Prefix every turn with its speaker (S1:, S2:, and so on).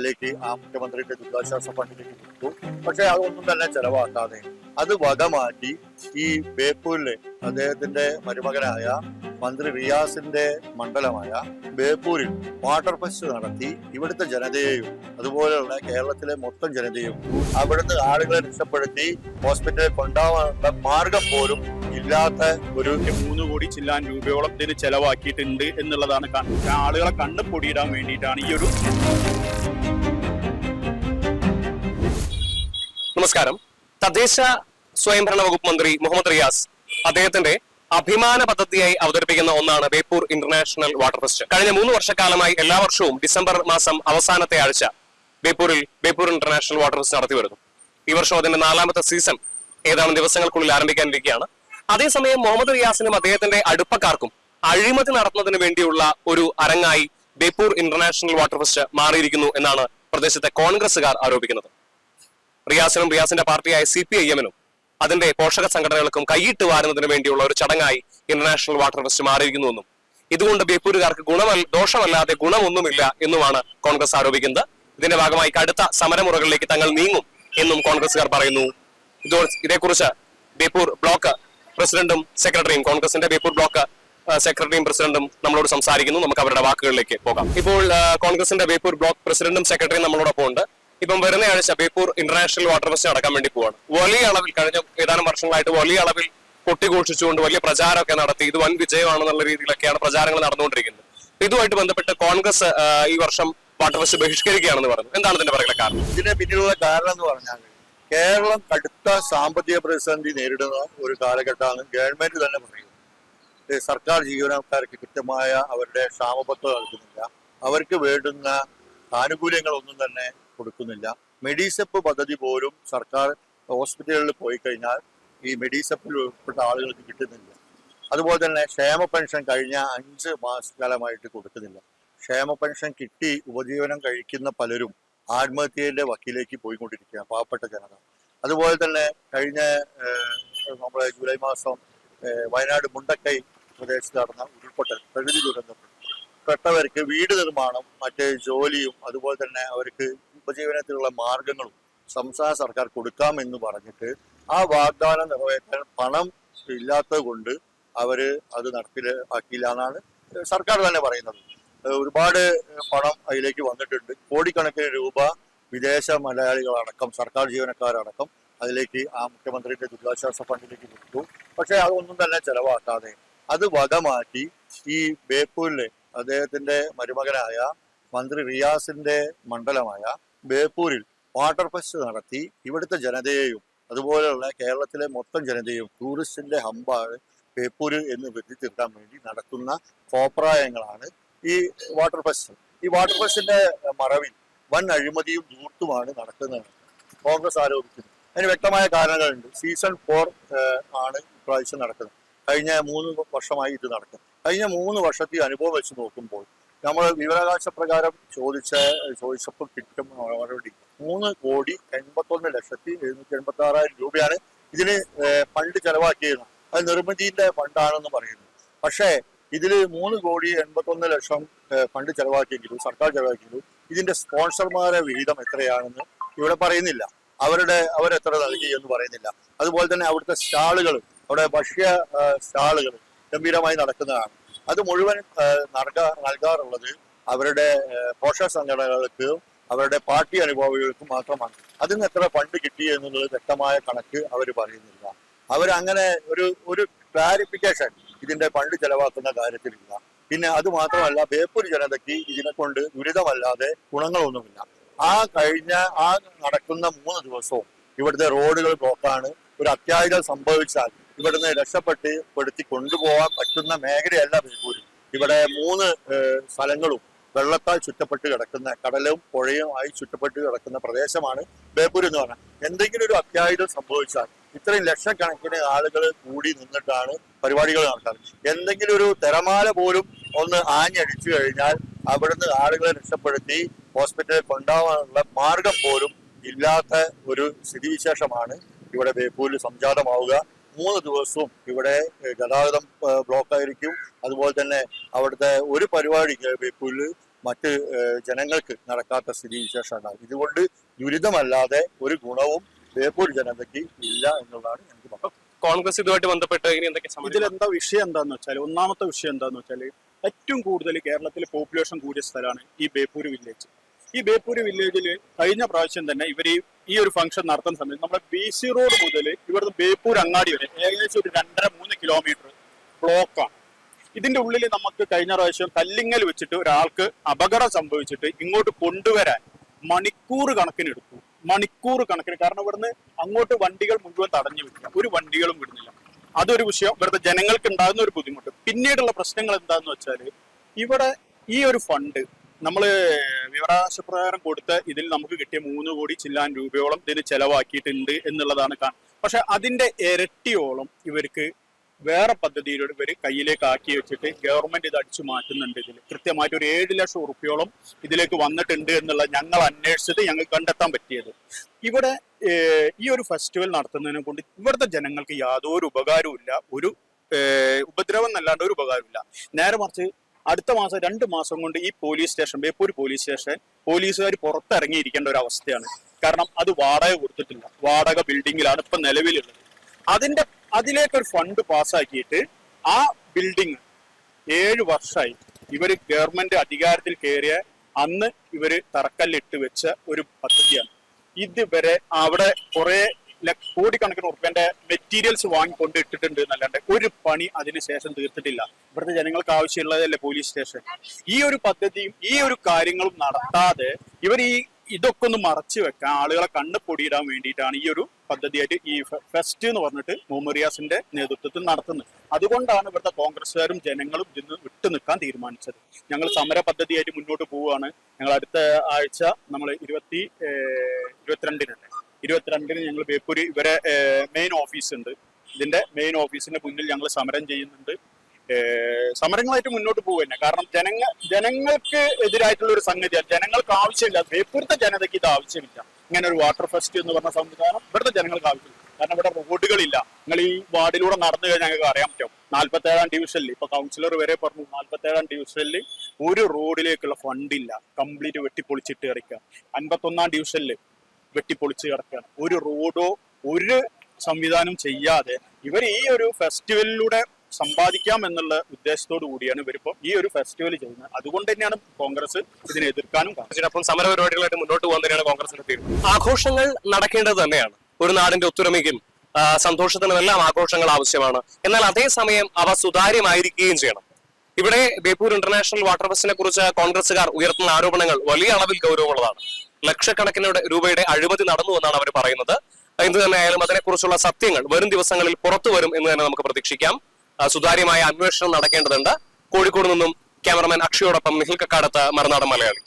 S1: അതിലേക്ക് ആ മുഖ്യമന്ത്രിയുടെ ദുരിതാശ്വാസ ഫണ്ടിലേക്ക് കൊടുത്തു. പക്ഷെ അതൊന്നും തന്നെ ചെലവാക്കാതെ അത് വക മാറ്റി ഈ ബേപ്പൂരിലെ അദ്ദേഹത്തിന്റെ മരുമകനായ മന്ത്രി റിയാസിന്റെ മണ്ഡലമായ ബേപ്പൂരിൽ വാട്ടർ ഫെസ്റ്റ് നടത്തി ഇവിടുത്തെ ജനതയെയും അതുപോലെയുള്ള കേരളത്തിലെ മൊത്തം ജനതയും അവിടുത്തെ ആളുകളെ രക്ഷപ്പെടുത്തി ഹോസ്പിറ്റലിൽ കൊണ്ടാവാനുള്ള മാർഗം പോലും ഇല്ലാത്ത ഒരു
S2: മൂന്ന് കോടി ചില്ലാൻ രൂപയോളം ഇതിന് ചെലവാക്കിയിട്ടുണ്ട് എന്നുള്ളതാണ് ആളുകളെ കണ്ണു പൊടിയിടാൻ വേണ്ടിയിട്ടാണ് ഈ ഒരു
S3: നമസ്കാരം. തദ്ദേശ സ്വയംഭരണ വകുപ്പ് മന്ത്രി മുഹമ്മദ് റിയാസ് അദ്ദേഹത്തിന്റെ അഭിമാന പദ്ധതിയായി അവതരിപ്പിക്കുന്ന ഒന്നാണ് ബേപ്പൂർ ഇന്റർനാഷണൽ വാട്ടർ ഫെസ്റ്റ്. കഴിഞ്ഞ മൂന്ന് വർഷക്കാലമായി എല്ലാ വർഷവും ഡിസംബർ മാസം അവസാനത്തെ ആഴ്ച ബേപ്പൂരിൽ ബേപ്പൂർ ഇന്റർനാഷണൽ വാട്ടർ ഫെസ്റ്റ് നടത്തി വരുന്നു. ഈ വർഷം അതിന്റെ നാലാമത്തെ സീസൺ ഏതാനും ദിവസങ്ങൾക്കുള്ളിൽ ആരംഭിക്കാനിരിക്കുകയാണ്. അതേസമയം മുഹമ്മദ് റിയാസിനും അദ്ദേഹത്തിന്റെ അടുപ്പക്കാർക്കും അഴിമതി നടത്തുന്നതിന് വേണ്ടിയുള്ള ഒരു അരങ്ങായി ബേപ്പൂർ ഇന്റർനാഷണൽ വാട്ടർ ഫെസ്റ്റ് മാറിയിരിക്കുന്നു എന്നാണ് പ്രദേശത്തെ കോൺഗ്രസുകാർ ആരോപിക്കുന്നത്. റിയാസിനും റിയാസിന്റെ പാർട്ടിയായ സി പി ഐ എമ്മിനും അതിന്റെ പോഷക സംഘടനകൾക്കും കൈയിട്ട് വാരുന്നതിന് വേണ്ടിയുള്ള ഒരു ചടങ്ങായി ഇന്റർനാഷണൽ വാട്ടർ ഫെസ്റ്റ് മാറിയിരിക്കുന്നുവെന്നും ഇതുകൊണ്ട് ബേപ്പൂരുകാർക്ക് ഗുണമല്ല ദോഷമല്ലാതെ ഗുണമൊന്നുമില്ല എന്നുമാണ് കോൺഗ്രസ് ആരോപിക്കുന്നത്. ഇതിന്റെ ഭാഗമായി കടുത്ത സമരമുറകളിലേക്ക് തങ്ങൾ നീങ്ങും എന്നും കോൺഗ്രസുകാർ പറയുന്നു. ഇതോ ഇതേക്കുറിച്ച് ബേപ്പൂർ ബ്ലോക്ക് പ്രസിഡന്റും സെക്രട്ടറിയും കോൺഗ്രസിന്റെ ബേപ്പൂർ ബ്ലോക്ക് സെക്രട്ടറിയും പ്രസിഡന്റും നമ്മളോട് സംസാരിക്കുന്നു. നമുക്ക് അവരുടെ വാക്കുകളിലേക്ക് പോകാം. ഇപ്പോൾ കോൺഗ്രസിന്റെ ബേപ്പൂർ ബ്ലോക്ക് പ്രസിഡന്റും സെക്രട്ടറിയും നമ്മളോടൊപ്പം ഉണ്ട് ഇപ്പം വരുന്ന ബേപ്പൂർ ഇന്റർനാഷണൽ വാട്ടർ ഫെസ്റ്റ് നടക്കാൻ വേണ്ടി പോവാണ്. വലിയ അളവിൽ കഴിഞ്ഞ ഏതാനും വർഷങ്ങളായിട്ട് വലിയ അളവിൽ കൊട്ടിഘോഷിച്ചുകൊണ്ട് വലിയ പ്രചാരമൊക്കെ നടത്തി. ഇത് വൻ വിജയമാണെന്നുള്ള രീതിയിലൊക്കെയാണ് പ്രചാരങ്ങൾ നടന്നുകൊണ്ടിരിക്കുന്നത്. ഇതുമായിട്ട് ബന്ധപ്പെട്ട് കോൺഗ്രസ് ഈ വർഷം വാട്ടർ ഫെസ്റ്റ് ബഹിഷ്കരിക്കുകയാണെന്ന് പറഞ്ഞു എന്താണ് ഇതിന്റെ പറയുന്ന കാരണം?
S1: ഇതിന്റെ പിന്നിലുള്ള കാരണം എന്ന് പറഞ്ഞാൽ കേരളം കടുത്ത സാമ്പത്തിക പ്രതിസന്ധി നേരിടുന്ന ഒരു കാലഘട്ടമാണ് ഗവൺമെന്റ് തന്നെ പറയുന്നത്. സർക്കാർ ജീവനക്കാർക്ക് കൃത്യമായ അവരുടെ ക്ഷാമബത്ത നൽകുന്നില്ല. അവർക്ക് വേണ്ടുന്ന ആനുകൂല്യങ്ങളൊന്നും തന്നെ കൊടുക്കുന്നില്ല. മെഡിസെപ്പ് പദ്ധതി പോലും സർക്കാർ ഹോസ്പിറ്റലുകളിൽ പോയി കഴിഞ്ഞാൽ ഈ മെഡിസെപ്പിൽ ഉൾപ്പെട്ട ആളുകൾക്ക് കിട്ടുന്നില്ല. അതുപോലെ തന്നെ ക്ഷേമ പെൻഷൻ കഴിഞ്ഞ അഞ്ച് മാസക്കാലമായിട്ട് കൊടുക്കുന്നില്ല. ക്ഷേമ പെൻഷൻ കിട്ടി ഉപജീവനം കഴിക്കുന്ന പലരും ആത്മഹത്യയുടെ വക്കിലേക്ക് പോയിക്കൊണ്ടിരിക്കുകയാണ് പാവപ്പെട്ട ജനത. അതുപോലെ തന്നെ കഴിഞ്ഞ നമ്മുടെ ജൂലൈ മാസം വയനാട് മുണ്ടക്കൈ പ്രദേശത്ത് നടന്ന ഉരുൾപൊട്ടൽ പ്രകൃതി ദുരന്തം. പെട്ടവർക്ക് വീട് നിർമ്മാണം മറ്റ് ജോലിയും അതുപോലെ തന്നെ അവർക്ക് ഉപജീവനത്തിനുള്ള മാർഗങ്ങളും സംസ്ഥാന സർക്കാർ കൊടുക്കാമെന്ന് പറഞ്ഞിട്ട് ആ വാഗ്ദാനം നിറവേറ്റാൻ പണം ഇല്ലാത്തത് കൊണ്ട് അവർ അത് നടപ്പിലാക്കിയില്ല എന്നാണ് സർക്കാർ തന്നെ പറയുന്നത്. ഒരുപാട് പണം അതിലേക്ക് വന്നിട്ടുണ്ട്. കോടിക്കണക്കിന് രൂപ വിദേശ മലയാളികളടക്കം സർക്കാർ ജീവനക്കാരടക്കം അതിലേക്ക് ആ മുഖ്യമന്ത്രിയുടെ ദുരിതാശ്വാസ ഫണ്ടിലേക്ക് കൊടുത്തു. പക്ഷെ അതൊന്നും തന്നെ ചെലവാക്കാതെ അത് വകമാറ്റി ഈ ബേപ്പൂരിലെ അദ്ദേഹത്തിന്റെ മരുമകനായ മന്ത്രി റിയാസിന്റെ മണ്ഡലമായ ബേപ്പൂരിൽ വാട്ടർ ഫെസ്റ്റ് നടത്തി ഇവിടുത്തെ ജനതയെയും അതുപോലെയുള്ള കേരളത്തിലെ മൊത്തം ജനതയും ടൂറിസ്റ്റിന്റെ ഹമ്പാണ് ബേപ്പൂര് എന്ന് വരുത്തി തീർക്കാൻ വേണ്ടി നടത്തുന്ന കോപ്രായങ്ങളാണ് ഈ വാട്ടർ ഫെസ്റ്റ്. ഈ വാട്ടർ ഫെസ്റ്റിന്റെ മറവിൽ വൻ അഴിമതിയും ധൂർത്തുമാണ് നടക്കുന്നത്. കോൺഗ്രസ് ആരോപിക്കുന്നത് അതിന് വ്യക്തമായ കാരണങ്ങളുണ്ട്. സീസൺ ഫോർ ആണ് ഇപ്രാവശ്യം നടക്കുന്നത്. കഴിഞ്ഞ മൂന്ന് വർഷമായി ഇത് നടക്കും കഴിഞ്ഞ മൂന്ന് വർഷത്തെ അനുഭവം വെച്ച് നോക്കുമ്പോൾ നമ്മൾ വിവരാവകാശ പ്രകാരം ചോദിച്ച ചോദിച്ചപ്പോൾ കിട്ടും മറുപടി മൂന്ന് കോടി എൺപത്തൊന്ന് ലക്ഷത്തി എഴുന്നൂറ്റി എൺപത്തി ആറായിരം രൂപയാണ് ഇതിന് ഫണ്ട് ചെലവാക്കിയത്. അത് നിർമ്മിതിന്റെ ഫണ്ടാണെന്ന് പറയുന്നു. പക്ഷേ ഇതിൽ മൂന്ന് കോടി എൺപത്തൊന്ന് ലക്ഷം ഫണ്ട് ചെലവാക്കിയെങ്കിലും സർക്കാർ ചെലവാക്കിയെങ്കിലും ഇതിന്റെ സ്പോൺസർമാരെ വിഹിതം എത്രയാണെന്ന് ഇവിടെ പറയുന്നില്ല. അവരുടെ അവരെത്ര നൽകി എന്ന് പറയുന്നില്ല. അതുപോലെ തന്നെ അവിടുത്തെ സ്റ്റാളുകൾ അവിടെ ഭക്ഷ്യ സ്റ്റാളുകൾ ഗംഭീരമായി നടക്കുന്നതാണ്. അത് മുഴുവൻ നൽകാ നൽകാറുള്ളത് അവരുടെ പോഷക സംഘടനകൾക്ക് അവരുടെ പാർട്ടി അനുഭവികൾക്ക് മാത്രമാണ്. അതിന് എത്ര ഫണ്ട് കിട്ടി എന്നുള്ളത് വ്യക്തമായ കണക്ക് അവർ പറയുന്നില്ല. അവരങ്ങനെ ഒരു ഒരു ക്ലാരിഫിക്കേഷൻ ഇതിന്റെ ഫണ്ട് ചെലവാക്കുന്ന കാര്യത്തിലില്ല. പിന്നെ അത് മാത്രമല്ല ബേപ്പൂർ ജനതയ്ക്ക് ഇതിനെ കൊണ്ട് ദുരിതമല്ലാതെ ഗുണങ്ങളൊന്നുമില്ല. ആ കഴിഞ്ഞ ആ നടക്കുന്ന മൂന്ന് ദിവസവും ഇവിടുത്തെ റോഡുകൾ ബ്ലോക്കാണ്. ഒരു അത്യാഹിതം സംഭവിച്ചാൽ ഇവിടുന്ന് രക്ഷപ്പെട്ട് പെടുത്തി കൊണ്ടുപോകാൻ പറ്റുന്ന മേഖലയല്ല ബേപ്പൂര് ഇവിടെ മൂന്ന് സ്ഥലങ്ങളും വെള്ളത്താൽ ചുറ്റപ്പെട്ട് കിടക്കുന്ന കടലും പുഴയും ആയി ചുറ്റപ്പെട്ട് കിടക്കുന്ന പ്രദേശമാണ് ബേപ്പൂർ എന്ന് പറഞ്ഞാൽ. എന്തെങ്കിലും ഒരു അത്യാഹിതം സംഭവിച്ചാൽ ഇത്രയും ലക്ഷക്കണക്കിന് ആളുകൾ കൂടി നിന്നിട്ടാണ് പരിപാടികൾ നടത്താറ്. എന്തെങ്കിലും ഒരു തിരമാല പോലും ഒന്ന് ആഞ്ഞടിച്ചു കഴിഞ്ഞാൽ അവിടുന്ന് ആളുകളെ രക്ഷപ്പെടുത്തി ഹോസ്പിറ്റലിൽ കൊണ്ടുപോകാനുള്ള മാർഗം പോലും ഇല്ലാത്ത ഒരു സ്ഥിതിവിശേഷമാണ് ഇവിടെ ബേപ്പൂരിൽ സംജാതമാവുക. മൂന്ന് ദിവസവും ഇവിടെ ഗതാഗതം ബ്ലോക്ക് ആയിരിക്കും അതുപോലെ തന്നെ അവിടുത്തെ ഒരു പരിപാടി ബേപ്പൂരിൽ മറ്റ് ജനങ്ങൾക്ക് നടക്കാത്ത സ്ഥിതി വിശേഷമാണ് ഇതുകൊണ്ട് ദുരിതമല്ലാതെ ഒരു ഗുണവും ബേപ്പൂർ ജനതയ്ക്ക് ഇല്ല എന്നുള്ളതാണ് എനിക്ക് പറയുന്നത്
S3: കോൺഗ്രസ് ഇതുമായിട്ട് ബന്ധപ്പെട്ട് ഇനി എന്തൊക്കെ
S2: ഇതിലെന്താ വിഷയം എന്താന്ന് വെച്ചാൽ ഒന്നാമത്തെ വിഷയം എന്താന്ന് വെച്ചാൽ ഏറ്റവും കൂടുതൽ കേരളത്തിൽ പോപ്പുലേഷൻ കൂടിയ സ്ഥലമാണ് ഈ ബേപ്പൂർ വില്ലേജ് ഈ ബേപ്പൂര് വില്ലേജിൽ കഴിഞ്ഞ പ്രാവശ്യം തന്നെ ഇവർ ഈ ഒരു ഫംഗ്ഷൻ നടത്തുന്ന സമയത്ത് നമ്മുടെ ബി സി റോഡ് മുതൽ ഇവിടുന്ന് ബേപ്പൂർ അങ്ങാടി വരെ ഏകദേശം ഒരു രണ്ടര മൂന്ന് കിലോമീറ്റർ ബ്ലോക്കാണ് ഇതിന്റെ ഉള്ളിൽ നമുക്ക് കഴിഞ്ഞ പ്രാവശ്യം കല്ലിങ്ങൽ വെച്ചിട്ട് ഒരാൾക്ക് അപകടം സംഭവിച്ചിട്ട് ഇങ്ങോട്ട് കൊണ്ടുവരാൻ മണിക്കൂർ കണക്കിന് എടുത്തു മണിക്കൂർ കണക്കിന്. കാരണം ഇവിടുന്ന് അങ്ങോട്ട് വണ്ടികൾ മുഴുവൻ തടഞ്ഞു വിടില്ല ഒരു വണ്ടികളും വിടുന്നില്ല. അതൊരു വിഷയം. ഇവിടുത്തെ ജനങ്ങൾക്ക് ഉണ്ടാകുന്ന ഒരു ബുദ്ധിമുട്ട്. പിന്നീടുള്ള പ്രശ്നങ്ങൾ എന്താന്ന് വെച്ചാൽ ഇവിടെ ഈ ഒരു ഫണ്ട് നമ്മൾ വിവരാശപ്രകാരം കൊടുത്ത് ഇതിൽ നമുക്ക് കിട്ടിയ മൂന്ന് കോടി ചില്ലാൻ രൂപയോളം ഇതിന് ചെലവാക്കിയിട്ടുണ്ട് എന്നുള്ളതാണ് കാണുന്നത് പക്ഷെ അതിന്റെ ഇരട്ടിയോളം ഇവർക്ക് വേറെ പദ്ധതിയിലൂടെ ഇവർ കയ്യിലേക്ക് ആക്കി വെച്ചിട്ട് ഗവൺമെന്റ് ഇത് അടിച്ചു മാറ്റുന്നുണ്ട് ഇതിൽ. കൃത്യമായിട്ട് ഒരു ഏഴ് ലക്ഷം ഉറുപ്പിയോളം ഇതിലേക്ക് വന്നിട്ടുണ്ട് എന്നുള്ള ഞങ്ങൾ അന്വേഷിച്ചത് ഞങ്ങൾ കണ്ടെത്താൻ പറ്റിയത്. ഇവിടെ ഈ ഒരു ഫെസ്റ്റിവൽ നടത്തുന്നതിനെ കൊണ്ട് ഇവിടുത്തെ ജനങ്ങൾക്ക് യാതൊരു ഉപകാരവും ഒരു ഉപദ്രവം എന്നല്ലാണ്ട് ഒരു ഉപകാരമില്ല നേരെ മറിച്ച് അടുത്ത മാസം രണ്ട് മാസം കൊണ്ട് ഈ police station Beypore police station പോലീസുകാർ പുറത്തിറങ്ങിയിരിക്കേണ്ട ഒരു അവസ്ഥയാണ്. കാരണം അത് വാടക കൊടുത്തിട്ടില്ല. വാടക ബിൽഡിങ്ങിലാണ് ഇപ്പൊ നിലവിലുള്ളത്. അതിന്റെ അതിലേക്കൊരു ഫണ്ട് പാസ്സാക്കിയിട്ട് ആ ബിൽഡിങ് ഏഴ് വർഷമായി ഇവർ ഗവൺമെന്റ് അധികാരത്തിൽ കയറിയ അന്ന് ഇവർ തറക്കല്ലിട്ട് വെച്ച ഒരു പദ്ധതിയാണ്. ഇതുവരെ അവിടെ കുറെ കോടിക്കണക്കിന് ഉറുപ്പ്യന്റെ മെറ്റീരിയൽസ് വാങ്ങിക്കൊണ്ട് ഇട്ടിട്ടുണ്ട് എന്നല്ലാണ്ട് ഒരു പണി അതിനുശേഷം തീർത്തിട്ടില്ല. ഇവിടുത്തെ ജനങ്ങൾക്ക് ആവശ്യമുള്ളതല്ലേ പോലീസ് സ്റ്റേഷൻ ഈ ഒരു പദ്ധതിയും ഈ ഒരു കാര്യങ്ങളും നടത്താതെ ഇവർ ഈ ഇതൊക്കെ ഒന്ന് മറച്ചു വെക്കാൻ ആളുകളെ കണ്ണ് പൊടിയിടാൻ വേണ്ടിയിട്ടാണ് ഈ ഒരു പദ്ധതിയായിട്ട് ഈ ഫെസ്റ്റ് എന്ന് പറഞ്ഞിട്ട് മൂമറിയാസിന്റെ നേതൃത്വത്തിൽ നടത്തുന്നത്. അതുകൊണ്ടാണ് ഇവിടുത്തെ കോൺഗ്രസ്സുകാരും ജനങ്ങളും ഇതിന് വിട്ടു നിൽക്കാൻ തീരുമാനിച്ചത്. ഞങ്ങൾ സമര പദ്ധതിയായിട്ട് മുന്നോട്ട് പോവുകയാണ്. ഞങ്ങൾ അടുത്ത ആഴ്ച നമ്മൾ ഇരുപത്തി ഇരുപത്തിരണ്ടിനുണ്ട് ഇരുപത്തിരണ്ടിന് ഞങ്ങൾ ബേപ്പൂരി ഇവരെ മെയിൻ ഓഫീസ് ഉണ്ട്. ഇതിന്റെ മെയിൻ ഓഫീസിന്റെ മുന്നിൽ ഞങ്ങൾ സമരം ചെയ്യുന്നുണ്ട്. സമരങ്ങളായിട്ട് മുന്നോട്ട് പോകുക തന്നെ കാരണം ജനങ്ങൾ ജനങ്ങൾക്ക് എതിരായിട്ടുള്ള ഒരു സംഗതിയാണ്. ജനങ്ങൾക്ക് ആവശ്യമില്ല. ബേപ്പൂരത്തെ ജനതയ്ക്ക് ഇത് ആവശ്യമില്ല. ഇങ്ങനെ ഒരു വാട്ടർ ഫെസ്റ്റ് എന്ന് പറഞ്ഞ സംവിധാനം ഇവിടുത്തെ ജനങ്ങൾക്ക് ആവശ്യമില്ല. കാരണം ഇവിടെ റോഡുകളില്ല. നിങ്ങൾ ഈ വാർഡിലൂടെ നടന്നു കഴിഞ്ഞാൽ ഞങ്ങൾക്ക് അറിയാൻ പറ്റും. നാൽപ്പത്തി ഏഴാം ഡിവിഷനിൽ ഇപ്പൊ കൗൺസിലർ വരെ പറഞ്ഞു നാൽപ്പത്തി ഏഴാം ഡിവിഷനിൽ ഒരു റോഡിലേക്കുള്ള ഫണ്ടില്ല കംപ്ലീറ്റ് വെട്ടിപ്പൊളിച്ചിട്ട് കിടക്കുക അൻപത്തൊന്നാം ഡിവിഷനിൽ വെട്ടിപ്പൊളിച്ച് കിടക്കുകയാണ്. ഒരു റോഡോ ഒരു സംവിധാനം ചെയ്യാതെ ഇവർ ഈ ഒരു ഫെസ്റ്റിവലിലൂടെ സമ്പാദിക്കാം എന്നുള്ള ഉദ്ദേശത്തോടു കൂടിയാണ് ഇവരിപ്പോ ഈ ഒരു ഫെസ്റ്റിവൽ ചെയ്യുന്നത്. അതുകൊണ്ട് തന്നെയാണ് കോൺഗ്രസ് ഇതിനെ എതിർക്കാനും അപ്പം
S3: സമരപരിപാടികളായിട്ട് സമര പരിപാടികളായിട്ട് മുന്നോട്ട് പോകാൻ തന്നെയാണ് കോൺഗ്രസിന്റെ തീരുമാനം. ആഘോഷങ്ങൾ നടക്കേണ്ടത് തന്നെയാണ്. ഒരു നാടിന്റെ ഒത്തൊരുമയ്ക്കും സന്തോഷത്തിനുമെല്ലാം ആഘോഷങ്ങൾ ആവശ്യമാണ്. എന്നാൽ അതേസമയം അവ സുതാര്യമായിരിക്കുകയും ചെയ്യണം. ഇവിടെ ബേപ്പൂർ ഇന്റർനാഷണൽ വാട്ടർ ബസിനെ കുറിച്ച് കോൺഗ്രസുകാർ ഉയർത്തുന്ന ആരോപണങ്ങൾ വലിയ അളവിൽ ഗൗരവമുള്ളതാണ്. ലക്ഷക്കണക്കിന് രൂപയുടെ അഴിമതി നടന്നു എന്നാണ് അവർ പറയുന്നത്. എന്ത് തന്നെ ആയാലും അതിനെക്കുറിച്ചുള്ള സത്യങ്ങൾ വരും ദിവസങ്ങളിൽ പുറത്തു വരും എന്ന് തന്നെ നമുക്ക് പ്രതീക്ഷിക്കാം. സുതാര്യമായ അന്വേഷണം നടക്കേണ്ടതുണ്ട്. കോഴിക്കോട് നിന്നും ക്യാമറമാൻ അക്ഷയോടൊപ്പം നിഖിൽ കക്കാടത്ത് മറുനാടൻ മലയാളി.